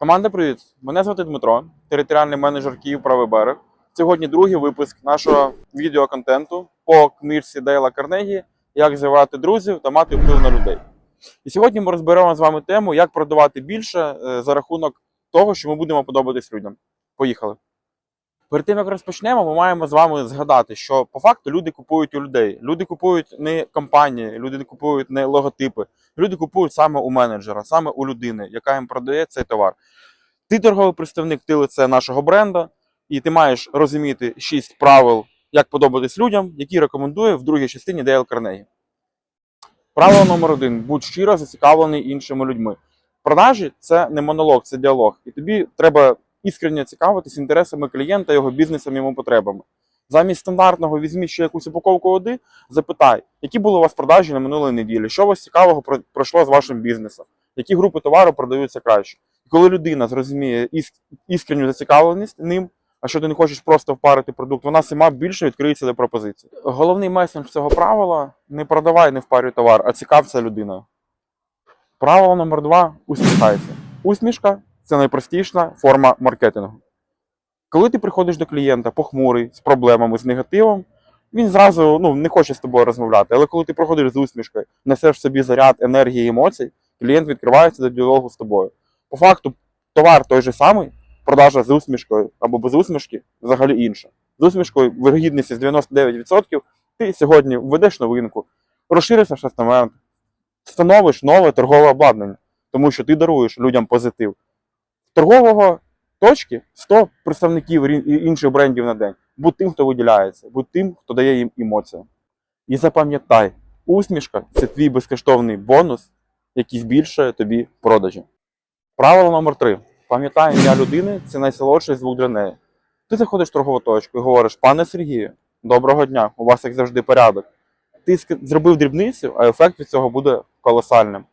Команда, привіт! Мене звати Дмитро, територіальний менеджер Київ Правий берег. Сьогодні другий випуск нашого відеоконтенту по книжці Дейла Карнегі Як звивати друзів та мати вплив на людей. І сьогодні ми розберемо з вами тему, як продавати більше е, за рахунок того, що ми будемо подобатись людям. Поїхали. Перед тим як розпочнемо, ми маємо з вами згадати, що по факту люди купують у людей. Люди купують не компанії, люди не купують не логотипи. Люди купують саме у менеджера, саме у людини, яка їм продає цей товар. Ти торговий представник, ти лице нашого бренда, і ти маєш розуміти шість правил, як подобатись людям, які рекомендує в другій частині Дейл Карнегі. Правило номер один: будь щиро зацікавлений іншими людьми. Продажі це не монолог, це діалог. І тобі треба іскренньо цікавитись інтересами клієнта, його бізнесом, його потребами. Замість стандартного візьміть ще якусь упаковку води, запитай, які були у вас продажі на минулої неділі, що вас цікавого пройшло з вашим бізнесом, які групи товару продаються краще. І коли людина зрозуміє іскренню зацікавленість ним, а що ти не хочеш просто впарити продукт, вона сама більше відкриється до пропозицій. Головний меседж цього правила не продавай, не впарюй товар, а цікався людиною. Правило номер два усміхайся. Усмішка це найпростіша форма маркетингу. Коли ти приходиш до клієнта похмурий, з проблемами, з негативом, він зразу ну, не хоче з тобою розмовляти. Але коли ти проходиш з усмішкою, несеш в собі заряд енергії емоцій, клієнт відкривається до діалогу з тобою. По факту, товар той же самий, продажа з усмішкою або без усмішки взагалі інша. З усмішкою вирогідність з 99%, ти сьогодні введеш новинку, розшириш асортимент, встановиш нове торгове обладнання, тому що ти даруєш людям позитив. Торгового точки 100 представників інших брендів на день. Будь тим, хто виділяється, будь тим, хто дає їм емоцію. І запам'ятай, усмішка це твій безкоштовний бонус, який збільшує тобі продажі. Правило номер 3. Пам'ятай, ім'я людини це найсолодший звук для неї. Ти заходиш в торгову точку і говориш, пане Сергію, доброго дня, у вас як завжди порядок. Ти зробив дрібницю, а ефект від цього буде колосальним.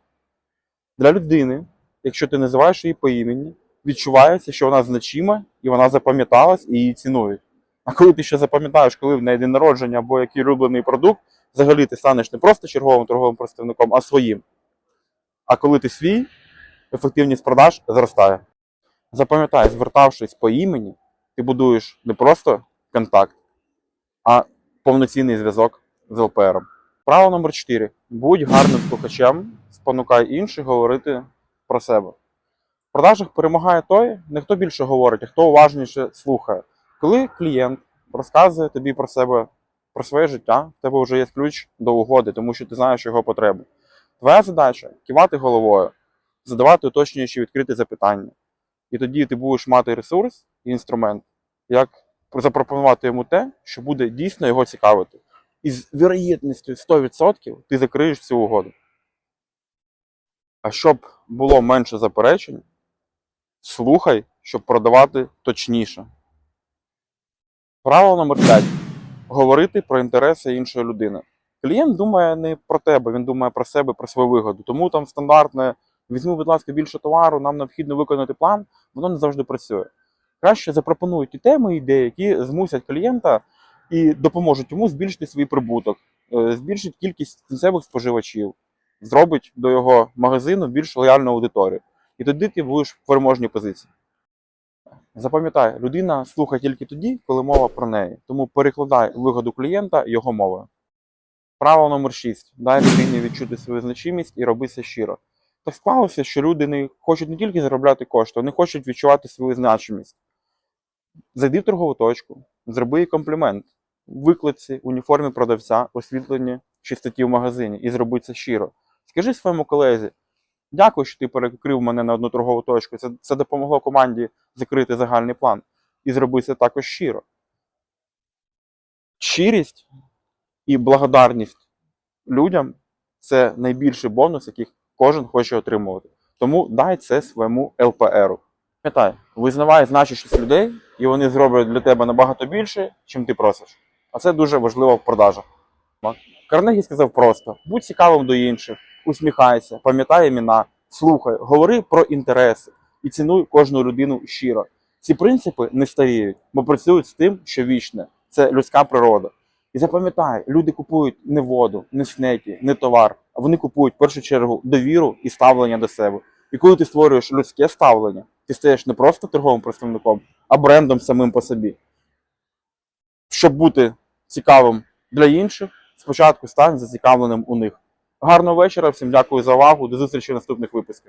Для людини, якщо ти називаєш її по імені, відчувається, що вона значима і вона запам'яталась і її цінують. А коли ти ще запам'ятаєш, коли в неї день народження або який улюблений продукт, взагалі ти станеш не просто черговим торговим представником, а своїм. А коли ти свій, ефективність продаж зростає. Запам'ятай, звертавшись по імені, ти будуєш не просто контакт, а повноцінний зв'язок з ЛПРом. Право номер 4. Будь гарним слухачем, спонукай інших говорити про себе. Продажах перемагає той, не хто більше говорить, а хто уважніше слухає. Коли клієнт розказує тобі про себе, про своє життя, в тебе вже є ключ до угоди, тому що ти знаєш його потреби. Твоя задача кивати головою, задавати уточнюючі відкриті запитання. І тоді ти будеш мати ресурс і інструмент, як запропонувати йому те, що буде дійсно його цікавити. І з вірогідністю 100% ти закриєш цю угоду. А щоб було менше заперечень, слухай, щоб продавати точніше. Правило номер 5. Говорити про інтереси іншої людини. Клієнт думає не про тебе, він думає про себе, про свою вигоду. Тому там стандартне візьми, будь ласка, більше товару, нам необхідно виконати план, воно не завжди працює. Краще запропонуй ті теми, ідеї, які змусять клієнта і допоможуть йому збільшити свій прибуток, е, збільшить кількість кінцевих споживачів, зробить до його магазину більш лояльну аудиторію. І тоді ти будеш в переможній позиції. Запам'ятай, людина слухає тільки тоді, коли мова про неї. Тому перекладай вигоду клієнта його мовою. Правило номер 6. Дай людині відчути свою значимість і роби це щиро. Так склалося, що люди не хочуть не тільки заробляти кошти, вони хочуть відчувати свою значимість. Зайди в торгову точку, зроби їй комплімент. Виклиці, уніформі продавця, освітлені чистоті в магазині і зроби це щиро. Скажи своєму колезі, дякую, що ти перекрив мене на одну торгову точку. Це, це допомогло команді закрити загальний план. І зроби це також щиро. Щирість і благодарність людям це найбільший бонус, який кожен хоче отримувати. Тому дай це своєму ЛПРу. Пам'ятай, визнавай значущість людей, і вони зроблять для тебе набагато більше, чим ти просиш. А це дуже важливо в продажах. Карнегі сказав просто: будь цікавим до інших, усміхайся, пам'ятай імена, слухай, говори про інтереси і цінуй кожну людину щиро. Ці принципи не старіють, бо працюють з тим, що вічне це людська природа. І запам'ятай, люди купують не воду, не снеки, не товар. а Вони купують в першу чергу довіру і ставлення до себе. І коли ти створюєш людське ставлення, ти стаєш не просто торговим представником, а брендом самим по собі. Щоб бути цікавим для інших, спочатку стань зацікавленим у них. Гарного вечора. Всім дякую за увагу. До зустрічі в наступних випусках.